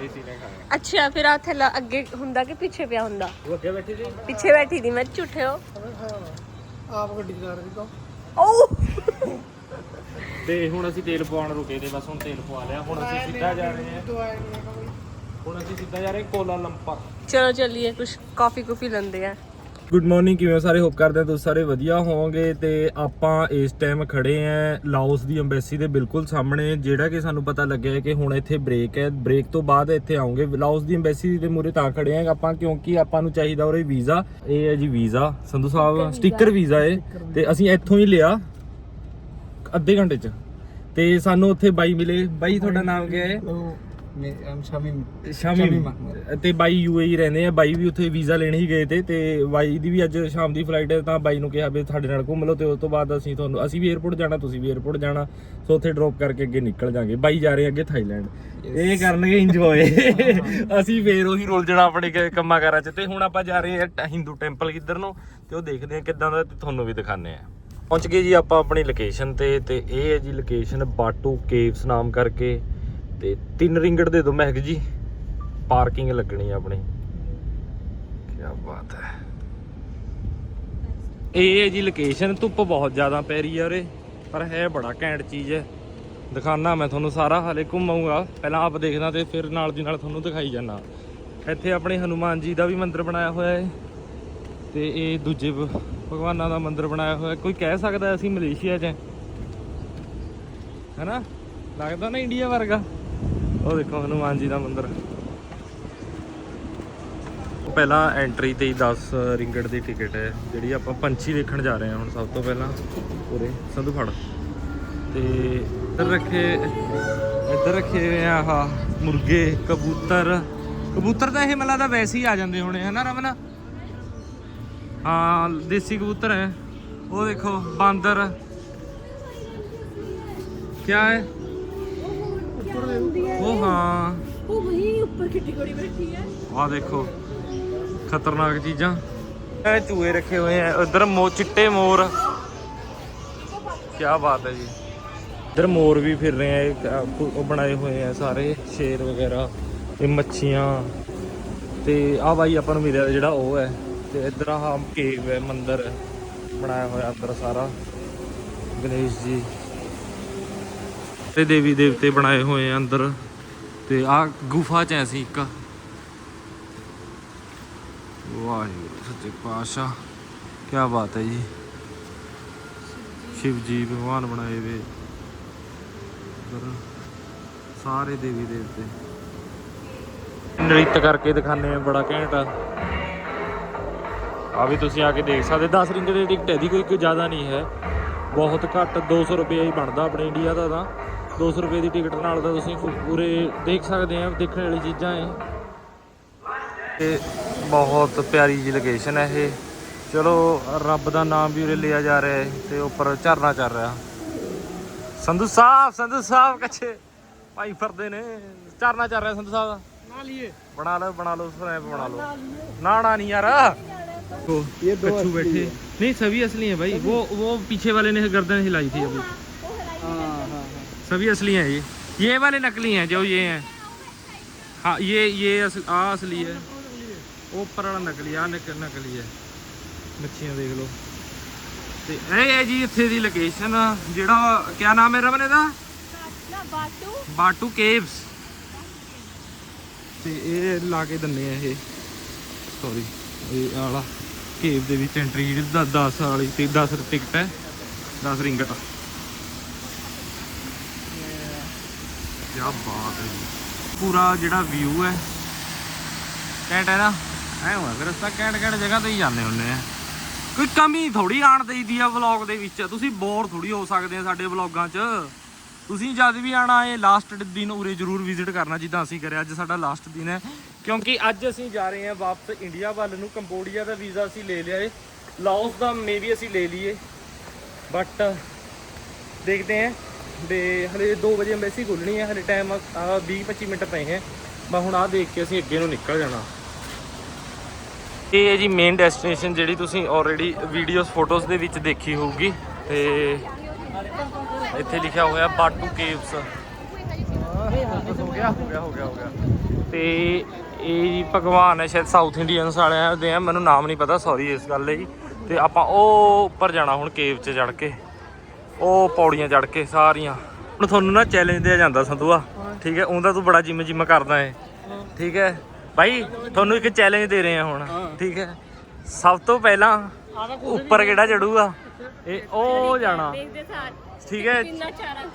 Speaker 2: ਅੱਛਾ ਫਿਰ ਆ ਥੈਲਾ ਅੱਗੇ ਹੁੰਦਾ ਕਿ ਪਿੱਛੇ ਪਿਆ ਹੁੰਦਾ?
Speaker 1: ਉਹ ਅੱਗੇ ਬੈਠੀ ਸੀ?
Speaker 2: ਪਿੱਛੇ ਬੈਠੀ ਦੀ ਮੈਂ ਝੂਠੇ ਹੋ।
Speaker 3: ਅਭੀ ਖਾਇਆ ਹੋਇਆ ਆਪ ਗੱਡੀ ਚਲਾ ਰਹੀ ਤਾਂ
Speaker 2: ਓ
Speaker 1: ਤੇ ਹੁਣ ਅਸੀਂ ਤੇਲ ਪਵਾਉਣ ਰੁਕੇ ਤੇ ਬਸ ਹੁਣ ਤੇਲ ਪਵਾ ਲਿਆ। ਹੁਣ ਅਸੀਂ ਸਿੱਧਾ ਜਾ ਰਹੇ ਹਾਂ। ਹੁਣ ਅਸੀਂ ਸਿੱਧਾ ਜਾ ਰਹੇ ਹਾਂ ਕੋਲਾ ਲੰਪਰ
Speaker 2: ਚਲੋ ਚੱਲੀਏ ਕੁਝ ਕਾਫੀ ਕੁਫੀ ਲੈਂਦੇ ਆ।
Speaker 1: ਗੁੱਡ ਮਾਰਨਿੰਗ ਕਿਵੇਂ ਹੋ ਸਾਰੇ? ਹੋਪ ਕਰਦੇ ਹਾਂ ਤੁਸੀਂ ਸਾਰੇ ਵਧੀਆ ਹੋਵੋਗੇ ਤੇ ਆਪਾਂ ਇਸ ਟਾਈਮ ਖੜੇ ਆਂ ਲਾਓਸ ਦੀ ਐਮਬੈਸੀ ਦੇ ਬਿਲਕੁਲ ਸਾਹਮਣੇ ਜਿਹੜਾ ਕਿ ਸਾਨੂੰ ਪਤਾ ਲੱਗਿਆ ਹੈ ਕਿ ਹੁਣ ਇੱਥੇ ਬ੍ਰੇਕ ਹੈ। ਬ੍ਰੇਕ ਤੋਂ ਬਾਅਦ ਇੱਥੇ ਆਉਂਗੇ। ਲਾਓਸ ਦੀ ਐਮਬੈਸੀ ਦੇ ਮੂਰੇ ਤਾਂ ਖੜੇ ਆਂ ਆਪਾਂ ਕਿਉਂਕਿ ਆਪਾਂ ਨੂੰ ਚਾਹੀਦਾ ਉਰੇ ਵੀਜ਼ਾ। ਇਹ ਹੈ ਜੀ visa. Sandhu Sahib sticker visa. ਹੈ ਤੇ ਅਸੀਂ ਇੱਥੋਂ ਹੀ ਲਿਆ। ਅੱਧੇ ਘੰਟੇ ਚ। ਤੇ ਸਾਨੂੰ ਉੱਥੇ ਬਾਈ ਮਿਲੇ। ਬਾਈ ਤੁਹਾਡਾ ਨਾਮ ਕੀ ਹੈ?
Speaker 3: ਸ਼ਾਮੀਮ
Speaker 1: ਸ਼ਾਮੀਮ ਤੇ ਬਾਈ ਯੂਏਈ ਰਹਿੰਦੇ ਆ। ਬਾਈ ਵੀ ਉੱਥੇ ਵੀਜ਼ਾ ਲੈਣ ਹੀ ਗਏ ਤੇ ਤੇ ਬਾਈ ਦੀ ਵੀ ਅੱਜ ਸ਼ਾਮ ਦੀ ਫਲਾਈਟ ਹੈ ਤਾਂ ਬਾਈ ਨੂੰ ਕਿਹਾ ਵੀ ਸਾਡੇ ਨਾਲ ਘੁੰਮ ਲਓ ਤੇ ਉਸ ਤੋਂ ਬਾਅਦ ਅਸੀਂ ਤੁਹਾਨੂੰ ਅਸੀਂ ਵੀ 에어ਪੋਰਟ ਜਾਣਾ ਤੁਸੀਂ ਵੀ 에어ਪੋਰਟ ਜਾਣਾ। ਸੋ ਉੱਥੇ ਡ੍ਰੌਪ ਕਰਕੇ ਅੱਗੇ ਨਿਕਲ ਜਾਾਂਗੇ। ਬਾਈ ਜਾ ਰਹੇ ਅੱਗੇ ਥਾਈਲੈਂਡ ਇਹ ਕਰਨਗੇ ਇੰਜੋਏ ਅਸੀਂ ਫੇਰ ਉਹੀ ਰੋਲ ਜਣਾ ਆਪਣੇ ਕੰਮਾਂ ਕਾਰਾਂ 'ਚ। ਤੇ ਹੁਣ ਆਪਾਂ ਜਾ ਰਹੇ ਹਾਂ ਹਿੰਦੂ ਟੈਂਪਲ ਕਿੱਧਰ ਨੂੰ ਤੇ ਉਹ ਦੇਖਦੇ ਹਾਂ ਕਿੱਦਾਂ ਦਾ ਤੁਹਾਨੂੰ ਵੀ ਦਿਖਾਣੇ ਆ। ਪਹੁੰਚ ਗਏ ਜੀ ਆਪਾਂ ਆਪਣੀ ਲੋਕੇਸ਼ਨ ਤੇ ਤੇ ਇਹ ਹੈ ਜੀ ਲੋਕੇਸ਼ਨ ਬਾਟੂ ਕੇਵਸ ਨਾਮ ਕਰਕੇ, ਤੇ ਤਿੰਨ ਰਿੰਗੜ ਦੇ ਦੋ ਮਹਿਕ ਜੀ। ਪਾਰਕਿੰਗ ਲੱਗਣੀ ਆਪਣੀ। ਕੀ ਬਾਤ ਹੈ। ਇਹ ਹੈ ਜੀ ਲੋਕੇਸ਼ਨ ਧੁੱਪ ਬਹੁਤ ਜ਼ਿਆਦਾ ਪੈ ਰਹੀ ਹੈ ਉਰੇ, ਪਰ ਹੈ ਬੜਾ ਘੈਂਟ ਚੀਜ਼ ਹੈ। ਦਿਖਾਣਾ ਮੈਂ ਤੁਹਾਨੂੰ ਸਾਰਾ, ਹਾਲੇ ਘੁੰਮਾਉਂਗਾ ਪਹਿਲਾਂ ਆਪ ਦੇਖਦਾ ਤੇ ਫਿਰ ਨਾਲ ਦੀ ਨਾਲ ਤੁਹਾਨੂੰ ਦਿਖਾਈ ਜਾਣਾ ਇੱਥੇ ਆਪਣੇ ਹਨੂਮਾਨ ਜੀ ਦਾ ਵੀ ਮੰਦਿਰ ਬਣਾਇਆ ਹੋਇਆ ਹੈ। ਤੇ ਇਹ ਦੂਜੇ ਭਗਵਾਨਾਂ ਦਾ ਮੰਦਿਰ ਬਣਾਇਆ ਹੋਇਆ। ਕੋਈ ਕਹਿ ਸਕਦਾ ਅਸੀਂ ਮਲੇਸ਼ੀਆ 'ਚ ਹੈ? ਹੈਨਾ? ਲੱਗਦਾ ਨਾ ਇੰਡੀਆ ਵਰਗਾ। ਉਹ ਦੇਖੋ, ਹਨੂਮਾਨ ਜੀ ਦਾ ਮੰਦਿਰ। ਪਹਿਲਾਂ ਐਂਟਰੀ ਤੇ ਹੀ 10 ਰਿੰਗੜ ਦੀ ਟਿਕਟ ਹੈ, ਜਿਹੜੀ ਆਪਾਂ ਪੰਛੀ ਵੇਖਣ ਜਾ ਰਹੇ ਹਾਂ ਹੁਣ ਸਭ ਤੋਂ ਪਹਿਲਾਂ। ਉਰੇ ਸੰਧੂ ਫੜ ਤੇ ਇੱਧਰ ਰੱਖੇ ਇੱਧਰ ਰੱਖੇ ਹੋਏ ਆ ਆਹ ਮੁਰਗੇ, ਕਬੂਤਰ। ਕਬੂਤਰ ਤਾਂ ਇਹ ਮੈਨੂੰ ਲੱਗਦਾ ਵੈਸੇ ਹੀ ਆ ਜਾਂਦੇ ਹੋਣੇ, ਹਨਾ ਰਮਨ? ਹਾਂ ਦੇਸੀ ਕਬੂਤਰ ਹੈ। ਉਹ ਦੇਖੋ ਬਾਂਦਰ। ਕੀ ਹੈ? ਉਹ ਹਾਂ।
Speaker 2: ਉਹ ਵਹੀ ਉੱਪਰ ਕਿੱਡੀ ਕੋੜੀ ਬੈਠੀ ਹੈ।
Speaker 1: ਆਹ ਦੇਖੋ ਖਤਰਨਾਕ ਚੀਜ਼ਾਂ। ਇਹ ਚੂਹੇ ਰੱਖੇ ਹੋਏ ਆ। ਉਧਰ ਮੋ ਚਿੱਟੇ ਮੋਰ। ਕੀ ਬਾਤ ਹੈ ਜੀ। ਇਧਰ ਮੋਰ ਵੀ ਫਿਰ ਰਹੇ ਆ ਉਹ ਬਣਾਏ ਹੋਏ ਆ ਸਾਰੇ ਸ਼ੇਰ ਵਗੈਰਾ ਇਹ ਮੱਛੀਆਂ। ਤੇ ਆ ਬਾਈ ਆਪਾਂ ਨੂੰ ਮਿਲਿਆ ਜਿਹੜਾ ਉਹ ਹੈ। ਤੇ ਇਧਰ ਆਹ ਕੇਵ ਹੈ, ਮੰਦਿਰ ਬਣਾਇਆ ਹੋਇਆ ਅੰਦਰ ਸਾਰਾ। ਗਣੇਸ਼ ਜੀ ਤੇ ਦੇਵੀ ਦੇਵਤੇ ਬਣਾਏ ਹੋਏ ਆ ਅੰਦਰ। ਤੇ ਆ ਗੁਫਾ ਚ ਐ ਸੀ ਇੱਕ। ਵਾਹਿਗੁਰੂ, ਸੱਚੇ ਪਾਤਸ਼ਾਹ ਕੀ ਬਾਤ ਹੈ ਜੀ। ਸ਼ਿਵ ਜੀ ਭਗਵਾਨ ਬਣਾਏ ਵੇ। ਇੱਧਰ ਸਾਰੇ ਦੇਵੀ ਦੇਵਤੇ। ਨ੍ਰਿਤ ਕਰਕੇ ਦਿਖਾਣੇ ਆ ਬੜਾ ਘੈਂਟ ਆ। ਆ ਵੀ ਤੁਸੀਂ ਆ ਕੇ ਦੇਖ ਸਕਦੇ 10 ਰਿੰਗ ਦੀ ਟਿਕਟ ਹੈ ਦੀ ਕੋਈ ਕੋਈ ਜ਼ਿਆਦਾ ਨਹੀਂ ਹੈ। ਬਹੁਤ ਘੱਟ 200 ਰੁਪਏ ਹੀ ਬਣਦਾ ਆਪਣੇ ਇੰਡੀਆ ਦਾ ਤਾਂ। 200 ਰੁਪਏ ਦੀ ਟਿਕਟ ਨਾਲ ਤਾਂ ਤੁਸੀਂ ਪੂਰੇ ਦੇਖ ਸਕਦੇ ਆ ਦੇਖਣ ਵਾਲੀ ਚੀਜ਼ਾਂ ਹੈ ਤੇ ਬਹੁਤ ਪਿਆਰੀ ਜੀ ਲੋਕੇਸ਼ਨ ਹੈ ਇਹ। ਚਲੋ ਰੱਬ ਦਾ ਨਾਮ ਵੀ ਉਰੇ ਲਿਆ ਜਾ ਰਿਹਾ ਹੈ ਤੇ ਉੱਪਰ ਝਰਨਾ ਚੱਲ ਰਿਹਾ। ਸੰਧੂ ਸਾਹਿਬ ਸੰਧੂ ਸਾਹਿਬ ਕੱਛੇ ਭਾਈ ਫਿਰਦੇ ਨੇ। ਝਰਨਾ ਚੱਲ ਰਿਹਾ ਸੰਧੂ ਸਾਹਿਬ ਦਾ।
Speaker 3: ਨਾ ਲਈਏ।
Speaker 1: ਬਣਾ ਲਓ ਬਣਾ ਲਓ ਸਨੈਪ ਬਣਾ ਲਓ। ਨਾ ਨਾ ਨਹੀਂ ਯਾਰ। वो
Speaker 3: ये दो
Speaker 1: कच्छू
Speaker 3: असली
Speaker 1: बैठे
Speaker 3: है।
Speaker 1: नहीं सभी असली हैं भाई वो वो पीछे वाले ने गर्दन हिलाई थी अभी
Speaker 3: हाँ हाँ हाँ
Speaker 1: सभी असली हैं ये ये वाले नकली हैं जो ये हैं हाँ ये ये असल आ असली है वो ऊपर वाला नकली आ नक, नकली है ਮੱਛੀਆਂ ਦੇਖ ਲਓ ਤੇ ਇਹ ਹੈ ਜੀ ਇੱਥੇ ਦੀ ਲੋਕੇਸ਼ਨ ਜਿਹੜਾ ਕਿਆ ਨਾਮ ਹੈ ਰਮਨ ਇਹਦਾ
Speaker 2: ਬਾਟੂ
Speaker 1: ਬਾਟੂ ਕੇਵਸ ਤੇ ਇਹ ਲਾ ਕੇ ਦਿੰਨੇ ਆ ਇਹ ਸੌਰੀ ਇਹ ਆਲਾ ਕੇਵ ਦੇ ਵਿੱਚ ਐਂਟਰੀ ਜਿਹੜੀ 10 ਵਾਲੀ ਤੇ 10 ਟਿਕਟ ਹੈ 10 ਰਿੰਗਟ ਕੀ ਬਾਤ ਹੈ ਜੀ। ਪੂਰਾ ਜਿਹੜਾ ਵਿਊ ਹੈ ਕੈਂਟ ਹੈ ਨਾ? ਐ ਹੋਇਆ ਫਿਰ ਅਸੀਂ ਤਾਂ ਕੈਂਟ ਜਗ੍ਹਾ ਤੇ ਹੀ ਜਾਂਦੇ ਹੁੰਨੇ ਆ। ਕੋਈ ਕਮੀ ਥੋੜੀ ਆਣ ਦੇਈਦੀ ਆ ਵਲੌਗ ਦੇ ਵਿੱਚ। ਤੁਸੀਂ ਬੋਰ ਥੋੜੀ ਹੋ ਸਕਦੇ ਆ ਸਾਡੇ ਵਲੌਗਾਂ 'ਚ। ਤੁਸੀਂ ਜਦ ਵੀ ਆਣਾ ਹੈ ਲਾਸਟ ਦਿਨ ਉਰੇ ਜ਼ਰੂਰ ਵਿਜ਼ਿਟ ਕਰਨਾ, ਜਿੱਦਾਂ ਅਸੀਂ ਕਰਿਆ, ਅੱਜ ਸਾਡਾ ਲਾਸਟ ਦਿਨ ਹੈ। ਕਿਉਂਕਿ ਅੱਜ ਅਸੀਂ ਜਾ ਰਹੇ ਹਾਂ ਵਾਪਸ ਇੰਡੀਆ ਵੱਲ ਨੂੰ ਕੰਬੋਡੀਆ ਦਾ ਵੀਜ਼ਾ ਅਸੀਂ ਲੈ ਲਿਆ ਏ। ਲਾਓਸ ਦਾ ਮੇਬੀ ਅਸੀਂ ਲੈ ਲਈਏ। ਬਟ ਦੇਖਦੇ ਹਾਂ। ਦੇ ਹਲੇ 2 ਵਜੇ ਐਮਬੈਸੀ ਖੁੱਲਣੀ ਹੈ, ਹਲੇ ਟਾਈਮ 20 25 ਮਿੰਟ ਪਏ ਹੈ। ਬਸ ਹੁਣ ਆਹ ਦੇਖ ਕੇ ਅਸੀਂ ਅੱਗੇ ਨੂੰ ਨਿਕਲ ਜਾਣਾ। ਇਹ ਹੈ ਜੀ ਮੇਨ ਡੈਸਟੀਨੇਸ਼ਨ ਜਿਹੜੀ ਤੁਸੀਂ ਆਲਰੇਡੀ ਵੀਡੀਓਜ਼ ਫੋਟੋਜ਼ ਦੇ ਵਿੱਚ ਦੇਖੀ ਹੋਊਗੀ। ਤੇ ਇੱਥੇ ਲਿਖਿਆ ਹੋਇਆ ਬਾਟੂ ਕੇਵਸ। ਹੋ ਗਿਆ ਹੋ ਗਿਆ ਹੋ ਗਿਆ ਹੋ ਗਿਆ ਤੇ ਇਹ ਜੀ ਭਗਵਾਨ ਹੈ ਸ਼ਾਇਦ ਸਾਊਥ ਇੰਡੀਅਨਸ ਵਾਲਿਆਂ ਦੇ ਆ ਮੈਨੂੰ ਨਾਮ ਨਹੀਂ ਪਤਾ ਸੌਰੀ ਇਸ ਗੱਲ ਲਈ। ਤੇ ਆਪਾਂ ਉਹ ਉੱਪਰ ਜਾਣਾ ਹੁਣ ਕੇਵ 'ਚ ਚੜ ਕੇ। ਉਹ ਪੌੜੀਆਂ ਚੜ ਕੇ ਸਾਰੀਆਂ। ਹੁਣ ਤੁਹਾਨੂੰ ਨਾ ਚੈਲੰਜ ਦਿਆ ਜਾਂਦਾ ਸੰਧੂਆ ਠੀਕ ਹੈ? ਉਹਦਾ ਤੂੰ ਬੜਾ ਜਿਮ ਜਿਮ ਕਰਦਾ ਹੈ ਠੀਕ ਹੈ? ਭਾਈ ਤੁਹਾਨੂੰ ਇੱਕ ਚੈਲੰਜ ਦੇ ਰਹੇ ਹਾਂ ਹੁਣ ਠੀਕ ਹੈ? ਸਭ ਤੋਂ ਪਹਿਲਾਂ ਉੱਪਰ ਕਿਹੜਾ ਚੜੂਗਾ ਇਹ ਉਹ ਜਾਣਾ। ਠੀਕ ਹੈ?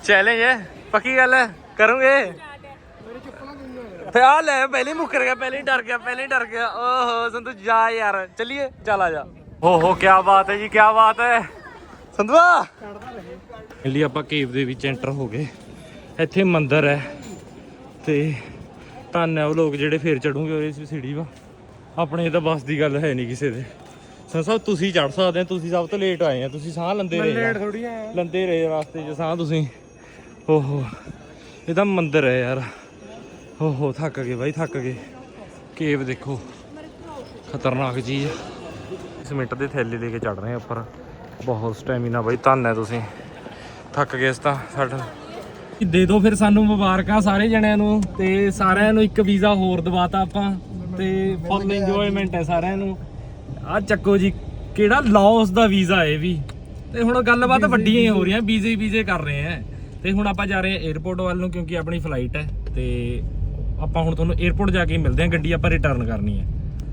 Speaker 1: ਚੈਲੰਜ ਹੈ? ਪੱਕੀ ਗੱਲ ਹੈ? ਕਰੋਗੇ? ਫੇ ਆ ਲੈ ਪਹਿਲੇ ਹੀ ਮੁੱਕਰ ਗਿਆ ਪਹਿਲੇ ਹੀ ਡਰ ਗਿਆ ਪਹਿਲੇ ਹੀ ਡਰ ਗਿਆ। ਓਹੋ ਸੰਧੂ ਜਾ ਯਾਰ। ਚੱਲੀਏ ਚੱਲ ਆ ਜਾ। ਹੋ ਹੋ ਕੀ ਬਾਤ ਹੈ ਜੀ ਕੀ ਬਾਤ ਹੈ। ਸੰਧੂਆ! ਲਈ ਆਪਾਂ ਕੇਵ ਦੇ ਵਿੱਚ ਐਂਟਰ ਹੋ ਗਏ। ਇੱਥੇ ਮੰਦਿਰ ਹੈ। ਤੇ ਧੰਨ ਹੈ ਉਹ ਲੋਕ ਜਿਹੜੇ ਫੇਰ ਚੜੂਗੇ ਉਹਦੇ ਵਿੱਚ ਸੀੜੀ ਵਾ। ਆਪਣੇ ਤਾਂ ਬਸ ਦੀ ਗੱਲ ਹੈ ਨਹੀਂ ਕਿਸੇ ਦੇ। ਸਰ ਸਾਹਿਬ ਤੁਸੀਂ ਚੜ ਸਕਦੇ ਹੋ ਤੁਸੀਂ ਸਭ ਤੋਂ ਲੇਟ ਆਏ ਆ ਤੁਸੀਂ ਸਾਹ ਲੰਦੇ ਰਹੇ ਲੇਟ
Speaker 3: ਥੋੜੀ ਆ
Speaker 1: ਲੰਦੇ ਰਹੇ ਰਾਸਤੇ 'ਚ ਸਾਹ ਤੁਸੀਂ। ਓਹੋ ਇਹ ਤਾਂ ਮੰਦਿਰ ਹੈ ਯਾਰ। ਓਹੋ ਥੱਕ ਗਏ ਬਾਈ ਥੱਕ ਗਏ। ਕੇਵ ਦੇਖੋ ਖਤਰਨਾਕ ਚੀਜ਼। ਸਿਮੈਂਟ ਦੇ ਥੈਲੇ ਲੈ ਕੇ ਚੜ ਰਹੇ ਆ ਉੱਪਰ। ਬਹੁਤ ਸਟੈਮੀਨਾ ਬਾਈ ਧੰਨ ਹੈ ਤੁਸੀਂ। ਥੱਕ ਗਏ ਇਸ ਤਾਂ ਸਾਡਾ ਦੇ ਦੋ ਫਿਰ ਸਾਨੂੰ ਮੁਬਾਰਕਾਂ ਸਾਰੇ ਜਣਿਆਂ ਨੂੰ ਤੇ ਸਾਰਿਆਂ ਨੂੰ ਇੱਕ ਵੀਜ਼ਾ ਹੋਰ ਦਵਾਤਾ ਆਪਾਂ ਤੇ ਫੁੱਲ ਇੰਜੋਏਮੈਂਟ ਹੈ ਸਾਰਿਆਂ ਨੂੰ। ਆ ਚੱਕੋ ਜੀ ਕਿਹੜਾ ਲਾਓਸ ਦਾ ਵੀਜ਼ਾ ਹੈ ਵੀ। ਤੇ ਹੁਣ ਗੱਲਬਾਤ ਵੱਡੀਆਂ ਹੀ ਹੋ ਰਹੀਆਂ ਵੀਜ਼ੇ ਵੀਜ਼ੇ ਕਰ ਰਹੇ ਆ। ਤੇ ਹੁਣ ਆਪਾਂ ਜਾ ਰਹੇ ਆ 에어ਪੋਰਟ ਵੱਲ ਨੂੰ ਕਿਉਂਕਿ ਆਪਣੀ ਫਲਾਈਟ ਹੈ। ਤੇ ਆਪਾਂ ਹੁਣ ਤੁਹਾਨੂੰ 에어ਪੋਰਟ ਜਾ ਕੇ ਮਿਲਦੇ ਆ ਗੱਡੀ ਆਪਾਂ ਰਿਟਰਨ ਕਰਨੀ ਹੈ।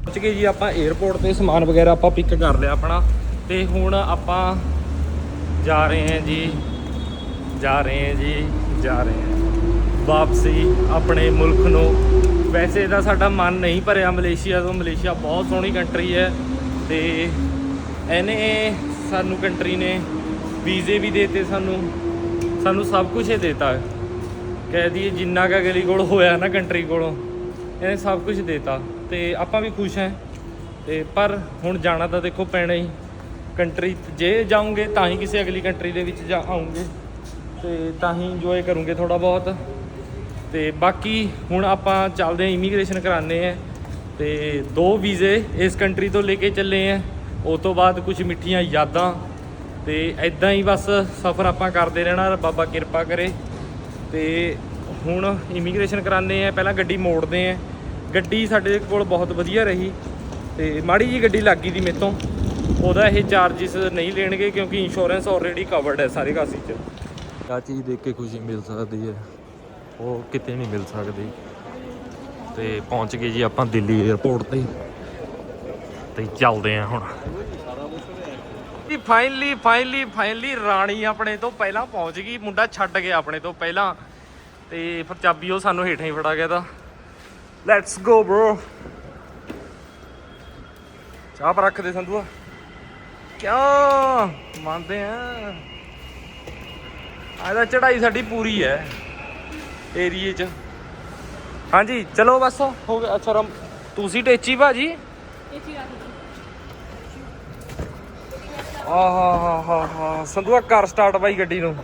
Speaker 1: ਪਹੁੰਚ ਕੇ ਜੀ ਆਪਾਂ 에어ਪੋਰਟ ਤੇ ਸਮਾਨ ਵਗੈਰਾ ਆਪਾਂ ਪਿਕ ਕਰ ਲਿਆ ਆਪਣਾ। ਤੇ ਹੁਣ ਆਪਾਂ ਜਾ ਰਹੇ ਹਾਂ ਜੀ ਜਾ ਰਹੇ ਹਾਂ ਜੀ ਜਾ ਰਹੇ ਹਾਂ। ਵਾਪਸੀ ਆਪਣੇ ਮੁਲਕ ਨੂੰ। ਵੈਸੇ ਤਾਂ ਸਾਡਾ ਮਨ ਨਹੀਂ ਭਰਿਆ ਮਲੇਸ਼ੀਆ ਤੋਂ। ਮਲੇਸ਼ੀਆ ਬਹੁਤ ਸੋਹਣੀ ਕੰਟਰੀ ਹੈ ਤੇ ਇਹਨੇ ਸਾਨੂੰ ਕੰਟਰੀ ਨੇ ਵੀਜ਼ੇ ਵੀ ਦੇਤੇ ਸਾਨੂੰ। ਸਾਨੂੰ ਸਭ ਕੁਝ ਹੀ ਦੇਤਾ। ਕਹਿ ਦਈਏ ਜਿੰਨਾ ਕਾ ਅਗਲੀ ਕੋਲ ਹੋਇਆ ਨਾ ਕੰਟਰੀ ਕੋਲੋਂ, ਇਹਨੇ ਸਭ ਕੁਝ ਦੇਤਾ। ਤੇ ਆਪਾਂ ਵੀ ਖੁਸ਼ ਹਾਂ। ਤੇ ਪਰ ਹੁਣ ਜਾਣਾ ਤਾਂ ਦੇਖੋ ਪੈਣਾ ਹੀ। ਕੰਟਰੀ ਜੇ ਜਾਉਂਗੇ ਤਾਂ ਹੀ ਕਿਸੇ ਅਗਲੀ ਕੰਟਰੀ ਦੇ ਵਿੱਚ ਜਾ ਆਉਂਗੇ। ਤੇ ਤਾਂ ਹੀ ਇੰਜੋਏ ਕਰੂੰਗੇ ਥੋੜਾ ਬਹੁਤ। ਤੇ ਬਾਕੀ ਹੁਣ ਆਪਾਂ ਚੱਲਦੇ ਹਾਂ ਇਮੀਗ੍ਰੇਸ਼ਨ ਕਰਾਣੇ ਆ ਤੇ ਦੋ ਵੀਜ਼ੇ ਇਸ ਕੰਟਰੀ ਤੋਂ ਲੈ ਕੇ ਚੱਲੇ ਆ ਉਸ ਤੋਂ ਬਾਅਦ ਕੁਝ ਮਿੱਠੀਆਂ ਯਾਦਾਂ ਤੇ ਐਦਾਂ ਹੀ ਬਸ ਸਫ਼ਰ ਆਪਾਂ ਕਰਦੇ ਰਹਿਣਾ, ਬਾਬਾ ਕਿਰਪਾ ਕਰੇ। ਤੇ ਹੁਣ ਇਮੀਗ੍ਰੇਸ਼ਨ ਕਰਾਣੇ ਆ ਪਹਿਲਾਂ ਗੱਡੀ ਮੋੜਦੇ ਆ ਗੱਡੀ ਸਾਡੇ ਕੋਲ ਬਹੁਤ ਵਧੀਆ ਰਹੀ ਤੇ ਮਾੜੀ ਜੀ ਗੱਡੀ ਲੱਗ ਗਈ ਦੀ ਮੇਤੋਂ ਉਹਦਾ ਇਹ ਚਾਰजेस ਨਹੀਂ ਲੈਣਗੇ ਕਿਉਂਕਿ ਇੰਸ਼ੋਰੈਂਸ ਆਲਰੇਡੀ ਕਵਰਡ ਹੈ ਸਾਰੇ ਕਾਸੀ 'ਚ। ਆ ਚੀਜ਼ ਦੇਖ ਕੇ ਖੁਸ਼ੀ ਮਿਲ ਸਕਦੀ ਹੈ। ਉਹ ਕਿਤੇ ਨਹੀਂ ਮਿਲ ਸਕਦੀ। ਤੇ ਪਹੁੰਚ ਗਏ ਜੀ ਆਪਾਂ ਦਿੱਲੀ 에ਅਰਪੋਰਟ ਤੇ। ਤੇ ਚੱਲਦੇ ਆ ਹੁਣ। ਜੀ ਫਾਈਨਲੀ ਫਾਈਨਲੀ ਫਾਈਨਲੀ ਰਾਣੀ ਆਪਣੇ ਤੋਂ ਪਹਿਲਾਂ ਪਹੁੰਚ ਗਈ। ਮੁੰਡਾ ਛੱਡ ਗਿਆ ਆਪਣੇ ਤੋਂ ਪਹਿਲਾਂ। ਤੇ ਫਿਰ ਚਾਬੀ ਉਹ ਸਾਨੂੰ ਹੇਠਾਂ ਹੀ ਫੜਾ ਗਿਆ ਤਾਂ। ਲੈਟਸ ਗੋ ਬ్రో ਚਾਹ ਪਰ ਰੱਖ ਦੇ ਸੰਧੂਆ। ਕਿਉਂ? ਮੰਨਦੇ ਆ। ਆ ਚੜਾਈ ਸਾਡੀ ਪੂਰੀ ਹੈ। ਏਰੀਏ 'ਚ। ਹਾਂਜੀ ਚਲੋ ਬਸ। ਹੋ ਗਿਆ ਅੱਛਾ ਰਮ ਤੁਸੀਂ ਟੇਚੀ ਭਾਜੀ? ਆਹਾ ਹਾ ਹਾ ਹਾ। ਸੰਧੂਆ ਕਰ ਸਟਾਰਟ ਬਾਈ ਗੱਡੀ ਨੂੰ।